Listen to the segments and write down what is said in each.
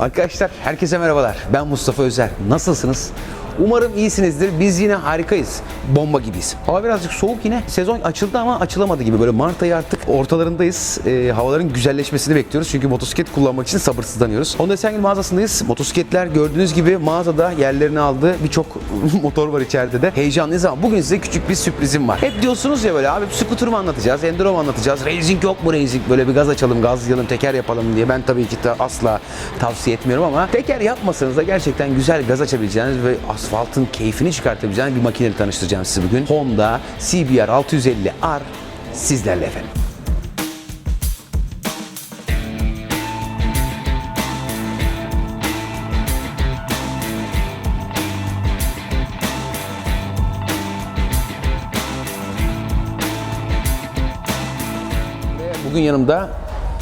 Arkadaşlar herkese merhabalar. Ben Mustafa Özer. Nasılsınız? Umarım iyisinizdir. Biz yine harikayız. Bomba gibiyiz. Hava birazcık soğuk yine. Sezon açıldı ama açılamadı gibi. Böyle Mart ayı artık ortalarındayız. Ee, havaların güzelleşmesini bekliyoruz. Çünkü motosiklet kullanmak için sabırsızlanıyoruz. Honda Esengil mağazasındayız. Motosikletler gördüğünüz gibi mağazada yerlerini aldı. Birçok motor var içeride de. Heyecanlıyız ama bugün size küçük bir sürprizim var. Hep diyorsunuz ya böyle abi scooter mu anlatacağız, enduro mu anlatacağız, racing yok mu racing? Böyle bir gaz açalım, gazlayalım, teker yapalım diye. Ben tabii ki de asla tavsiye etmiyorum ama teker yapmasanız da gerçekten güzel gaz açabileceğiniz ve asfaltın keyfini çıkartabileceğiniz bir makineyle tanıştıracağım sizi bugün. Honda CBR 650 R sizlerle efendim. Bugün yanımda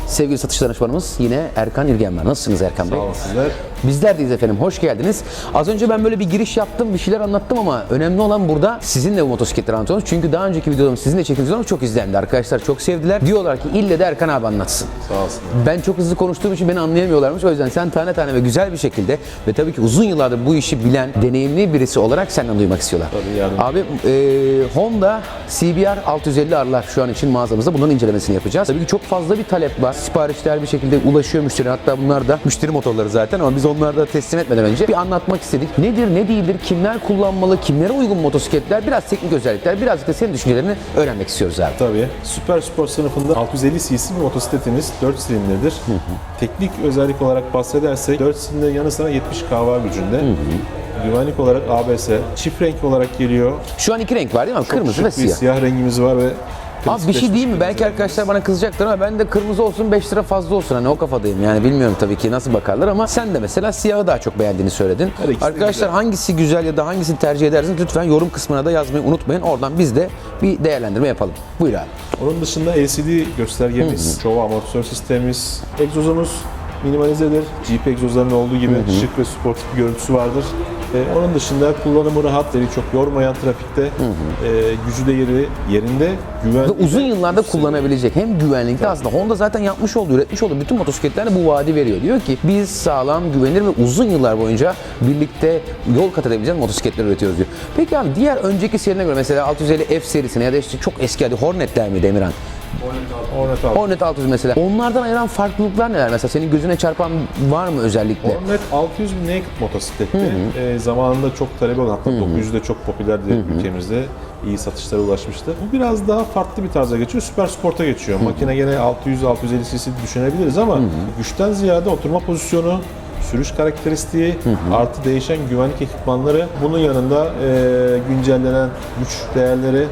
sevgili satış danışmanımız yine Erkan İrgen var. Nasılsınız Erkan Bey? Sağ olun sizler. Bizler deyiz efendim. Hoş geldiniz. Az önce ben böyle bir giriş yaptım, bir şeyler anlattım ama önemli olan burada sizinle bu motosikletleri anlatıyoruz. Çünkü daha önceki videolarım sizinle çekildiği zaman çok izlendi. Arkadaşlar çok sevdiler. Diyorlar ki ille de Erkan abi anlatsın. Sağ olsun. Ben çok hızlı konuştuğum için beni anlayamıyorlarmış. O yüzden sen tane tane ve güzel bir şekilde ve tabii ki uzun yıllardır bu işi bilen, deneyimli birisi olarak senden duymak istiyorlar. Tabii, yardımcı. Abi e, Honda CBR 650 R'lar şu an için mağazamızda. Bunların incelemesini yapacağız. Tabii ki çok fazla bir talep var. Siparişler bir şekilde ulaşıyor müşteri. Hatta bunlar da müşteri motorları zaten ama biz onları da teslim etmeden önce bir anlatmak istedik. Nedir, ne değildir, kimler kullanmalı, kimlere uygun motosikletler, biraz teknik özellikler, birazcık da senin düşüncelerini öğrenmek istiyoruz abi. Tabii. Süper spor sınıfında 650 cc bir motosikletimiz 4 silindirdir. Teknik özellik olarak bahsedersek 4 silindirin yanı sıra 70 kW gücünde. Güvenlik olarak ABS, çift renk olarak geliyor. Şu an iki renk var değil mi? Kırmızı Şık ve siyah. siyah rengimiz var ve Abi bir şey değil mi? Belki arkadaşlar bana kızacaklar ama ben de kırmızı olsun 5 lira fazla olsun. Hani o kafadayım yani bilmiyorum tabii ki nasıl bakarlar ama sen de mesela siyahı daha çok beğendiğini söyledin. Her ikisi de Arkadaşlar güzel. hangisi güzel ya da hangisini tercih edersiniz lütfen yorum kısmına da yazmayı unutmayın. Oradan biz de bir değerlendirme yapalım. Buyur abi. Onun dışında LCD göstergemiz, çoğu amortisör sistemimiz, egzozumuz minimalizedir. Jeep egzozlarının olduğu gibi şık ve sportif bir görüntüsü vardır. Ee, onun dışında kullanımı rahat, seni çok yormayan trafikte, e, gücü de yeri yerinde, güven Ve uzun yıllarda kullanabilecek hem güvenlikte aslında Honda zaten yapmış olduğu, üretmiş olduğu bütün motosikletlerde bu vaadi veriyor. Diyor ki biz sağlam, güvenilir ve uzun yıllar boyunca birlikte yol kat edebileceğimiz motosikletler üretiyoruz diyor. Peki abi diğer önceki serine göre mesela 650 F serisine ya da işte çok eski hadi Hornet'ler miydi Emirhan? Hornet aldım. Hornet 600 mesela. Onlardan ayıran farklılıklar neler? Mesela senin gözüne çarpan var mı özellikle? Hornet 600 bir naked motosikletti. Ee, zamanında çok talebi olan, hatta 900'de çok popülerdi ülkemizde. iyi satışlara ulaşmıştı. Bu biraz daha farklı bir tarza geçiyor. Süper Sport'a geçiyor. Makine gene 600-650 cc düşünebiliriz ama güçten ziyade oturma pozisyonu, sürüş karakteristiği, artı değişen güvenlik ekipmanları, bunun yanında e, güncellenen güç değerleri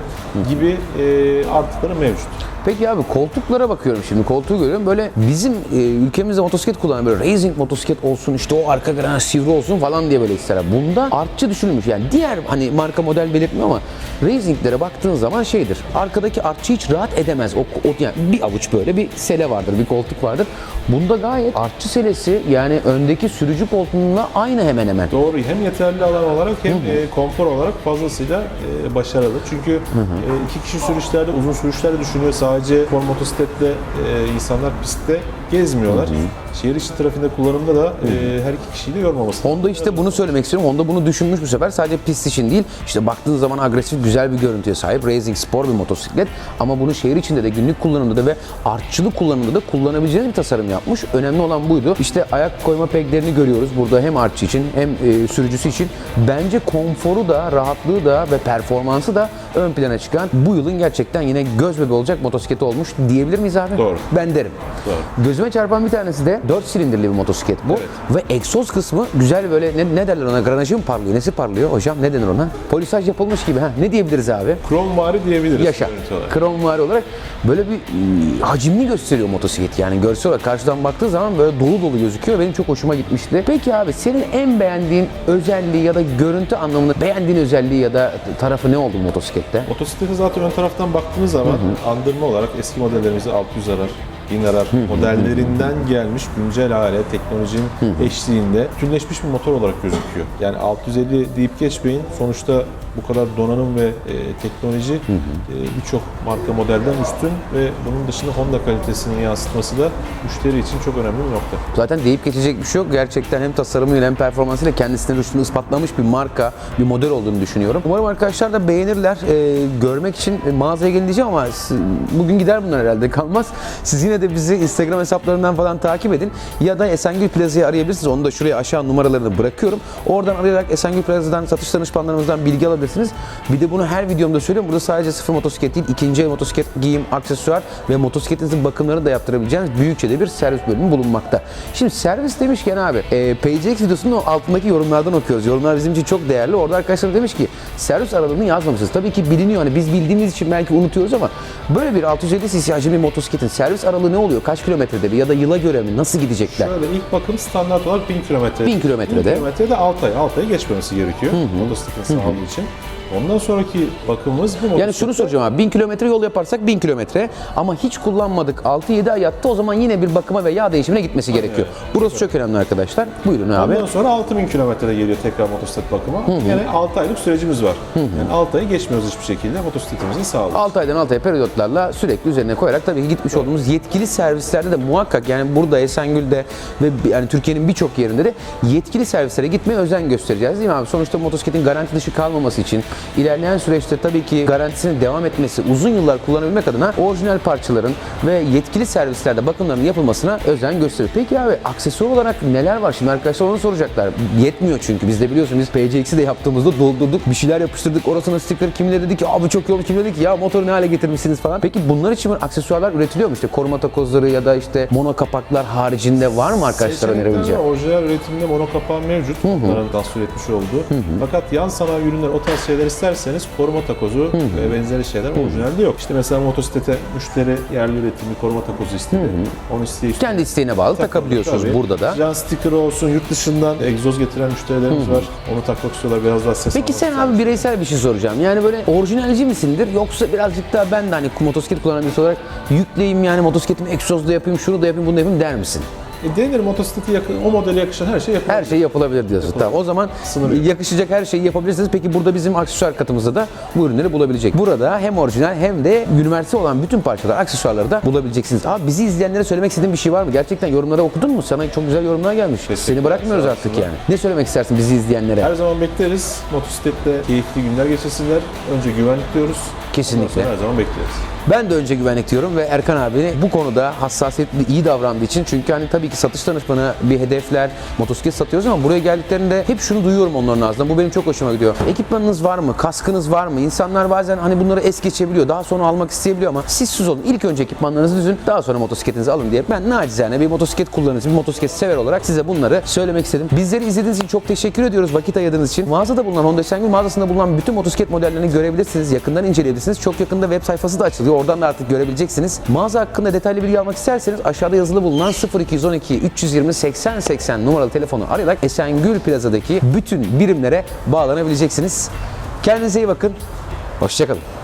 gibi e, artıkları mevcut. Peki abi koltuklara bakıyorum şimdi koltuğu görüyorum böyle bizim e, ülkemizde motosiklet kullanan böyle racing motosiklet olsun işte o arka granaj sivri olsun falan diye böyle ister. Bunda artçı düşünülmüş yani diğer hani marka model belirtmiyor ama racinglere baktığın zaman şeydir arkadaki artçı hiç rahat edemez. O, o yani bir avuç böyle bir sele vardır bir koltuk vardır. Bunda gayet artçı selesi yani öndeki sürücü koltuğunla aynı hemen hemen. Doğru. Hem yeterli alan olarak hem e, konfor olarak fazlasıyla e, başarılı. Çünkü e, iki kişi sürüşlerde, uzun sürüşlerde düşünüyor. Sadece spor motosikletle e, insanlar pistte gezmiyorlar. Şehir içi trafiğinde kullanımda da e, her iki kişiyi de yormaması. Honda işte bunu söylemek istiyorum. Honda bunu düşünmüş bu sefer. Sadece pist için değil. İşte baktığın zaman agresif güzel bir görüntüye sahip. Racing spor bir motosiklet. Ama bunu şehir içinde de günlük kullanımda da ve artçılık kullanımında da kullanabileceğiniz bir tasarım yapmış. Önemli olan buydu. İşte ayak koyma peglerini görüyoruz burada hem artçı için hem e, sürücüsü için. Bence konforu da, rahatlığı da ve performansı da ön plana çıkan bu yılın gerçekten yine göz bebeği olacak motosikleti olmuş diyebilir miyiz abi? Doğru. Ben derim. Doğru. Gözüme çarpan bir tanesi de 4 silindirli bir motosiklet bu. Ve egzoz kısmı güzel böyle ne, ne derler ona granajı mı parlıyor? Nesi parlıyor hocam? Ne denir ona? Polisaj yapılmış gibi ha. Ne diyebiliriz abi? Kromvari diyebiliriz. Yaşa. Kromvari olarak böyle bir e, hacimli gösteriyor motosiklet. Yani görsel olarak karşıdan baktığı zaman böyle dolu dolu gözüküyor. Benim çok hoşuma gitmişti. Peki abi senin en beğendiğin özelliği ya da görüntü anlamında beğendiğin özelliği ya da tarafı ne oldu motosiklette? Motosiklete zaten ön taraftan baktığınız zaman andırma olarak eski modellerimizi 600 arar, Inarar modellerinden gelmiş güncel hale teknolojinin eşliğinde bütünleşmiş bir motor olarak gözüküyor. Yani 650 deyip geçmeyin. Sonuçta bu kadar donanım ve e, teknoloji e, birçok marka modelden üstün ve bunun dışında Honda kalitesinin yansıtması da müşteri için çok önemli bir nokta. Zaten deyip geçecek bir şey yok. Gerçekten hem tasarımıyla hem performansıyla kendisine rüştünü ispatlamış bir marka, bir model olduğunu düşünüyorum. Umarım arkadaşlar da beğenirler. Ee, görmek için mağazaya gelin diyeceğim ama bugün gider bunlar herhalde kalmaz. Siz yine de bizi Instagram hesaplarından falan takip edin. Ya da Esengül Plaza'yı arayabilirsiniz. Onu da şuraya aşağı numaralarını bırakıyorum. Oradan arayarak Esengül Plaza'dan satış danışmanlarımızdan bilgi alabilirsiniz. Bir de bunu her videomda söylüyorum. Burada sadece sıfır motosiklet değil, ikinci el motosiklet giyim, aksesuar ve motosikletinizin bakımlarını da yaptırabileceğiniz büyükçe de bir servis bölümü bulunmakta. Şimdi servis demişken abi, e, PCX videosunun altındaki yorumlardan okuyoruz. Yorumlar bizim için çok değerli. Orada arkadaşlar demiş ki servis aralığını yazmamışsınız. Tabii ki biliniyor. Hani biz bildiğimiz için belki unutuyoruz ama böyle bir 650 cc hacimli motosikletin servis aralığı ne oluyor? Kaç kilometrede bir ya da yıla göre mi? Nasıl gidecekler? Şöyle ilk bakım standart olarak 1000 kilometre. 1000 kilometrede. 1000 kilometrede 6 ay. 6 ay geçmemesi gerekiyor motosikletin sağlığı için. Ondan sonraki bakımımız bu Yani şunu soracağım abi 1000 kilometre yol yaparsak 1000 kilometre ama hiç kullanmadık 6-7 ay yattı o zaman yine bir bakıma ve yağ değişimine gitmesi gerekiyor. Burası çok önemli arkadaşlar. Buyurun abi. Ondan sonra 6000 kilometrede geliyor tekrar motosiklet bakıma. Yani 6 aylık sürecimiz var. Yani 6 ayı geçmiyoruz hiçbir şekilde motosikletimizin sağlığı. 6 aydan 6 aya periyotlarla sürekli üzerine koyarak tabii ki gitmiş olduğumuz yetkili servislerde de muhakkak yani burada Esengül'de ve yani Türkiye'nin birçok yerinde de yetkili servislere gitmeye özen göstereceğiz değil mi abi? Sonuçta motosikletin garanti dışı kalmaması için ilerleyen süreçte tabii ki garantisinin devam etmesi, uzun yıllar kullanabilmek adına orijinal parçaların ve yetkili servislerde bakımlarının yapılmasına özen gösterir. Peki abi aksesuar olarak neler var? Şimdi arkadaşlar onu soracaklar. Yetmiyor çünkü biz de biliyorsun biz PCX'i de yaptığımızda doldurduk, bir şeyler yapıştırdık. Orasına sticker kimileri dedi ki abi çok oldu, kimileri dedi ki ya motoru ne hale getirmişsiniz falan. Peki bunlar için aksesuarlar üretiliyor mu? İşte koruma takozları ya da işte mono kapaklar haricinde var mı arkadaşlar önerebileceğim? Orijinal üretimde mono kapağı mevcut. Onların tasvir etmiş olduğu. Fakat yan sanayi ürünler o tarz şeyler isterseniz koruma takozu ve benzeri şeyler orijinalde yok. İşte mesela motosiklete müşteri yerli üretim bir koruma takozu istedi. Onu isteye Kendi isteğine bağlı takabiliyorsunuz Tabii. burada da. Can sticker olsun, yurt dışından egzoz getiren müşterilerimiz var. Onu takmak istiyorlar biraz daha ses Peki sen abi bireysel bir şey soracağım. Yani böyle orijinalci misindir yoksa birazcık daha ben de hani motosiklet kullanan birisi olarak yükleyeyim yani motosikletimi egzozda yapayım, şunu da yapayım, bunu da yapayım der misin? E denir motosiklete yakın, o modele yakışan her şey yapılır. Her şey yapılabilir diyorsun. Tamam. O zaman Sınır yok. yakışacak her şeyi yapabilirsiniz. Peki burada bizim aksesuar katımızda da bu ürünleri bulabilecek. Burada hem orijinal hem de üniversite olan bütün parçalar, aksesuarları da bulabileceksiniz. Abi bizi izleyenlere söylemek istediğin bir şey var mı? Gerçekten yorumlara okudun mu? Sana çok güzel yorumlar gelmiş. Seni bırakmıyoruz Sağ artık yani. Ne söylemek istersin bizi izleyenlere? Her zaman bekleriz. Motosiklette keyifli günler geçirsinler. Önce güvenlik diyoruz. Kesinlikle. Her zaman bekleriz. Ben de önce güvenlik diyorum ve Erkan abi bu konuda hassasiyetli iyi davrandığı için çünkü hani tabii ki satış danışmanı bir hedefler, motosiklet satıyoruz ama buraya geldiklerinde hep şunu duyuyorum onların ağzından. Bu benim çok hoşuma gidiyor. Ekipmanınız var mı? Kaskınız var mı? İnsanlar bazen hani bunları es geçebiliyor. Daha sonra almak isteyebiliyor ama siz siz olun. İlk önce ekipmanlarınızı düzün. Daha sonra motosikletinizi alın diye. Ben nacizane bir motosiklet kullanıcısı, bir motosiklet sever olarak size bunları söylemek istedim. Bizleri izlediğiniz için çok teşekkür ediyoruz. Vakit ayırdığınız için. Mağazada bulunan Honda Şengül mağazasında bulunan bütün motosiklet modellerini görebilirsiniz. Yakından inceleyebilirsiniz. Çok yakında web sayfası da açılıyor. Oradan da artık görebileceksiniz. Mağaza hakkında detaylı bilgi almak isterseniz aşağıda yazılı bulunan 0212 320 80 80 numaralı telefonu arayarak Esengül Plaza'daki bütün birimlere bağlanabileceksiniz. Kendinize iyi bakın. Hoşçakalın.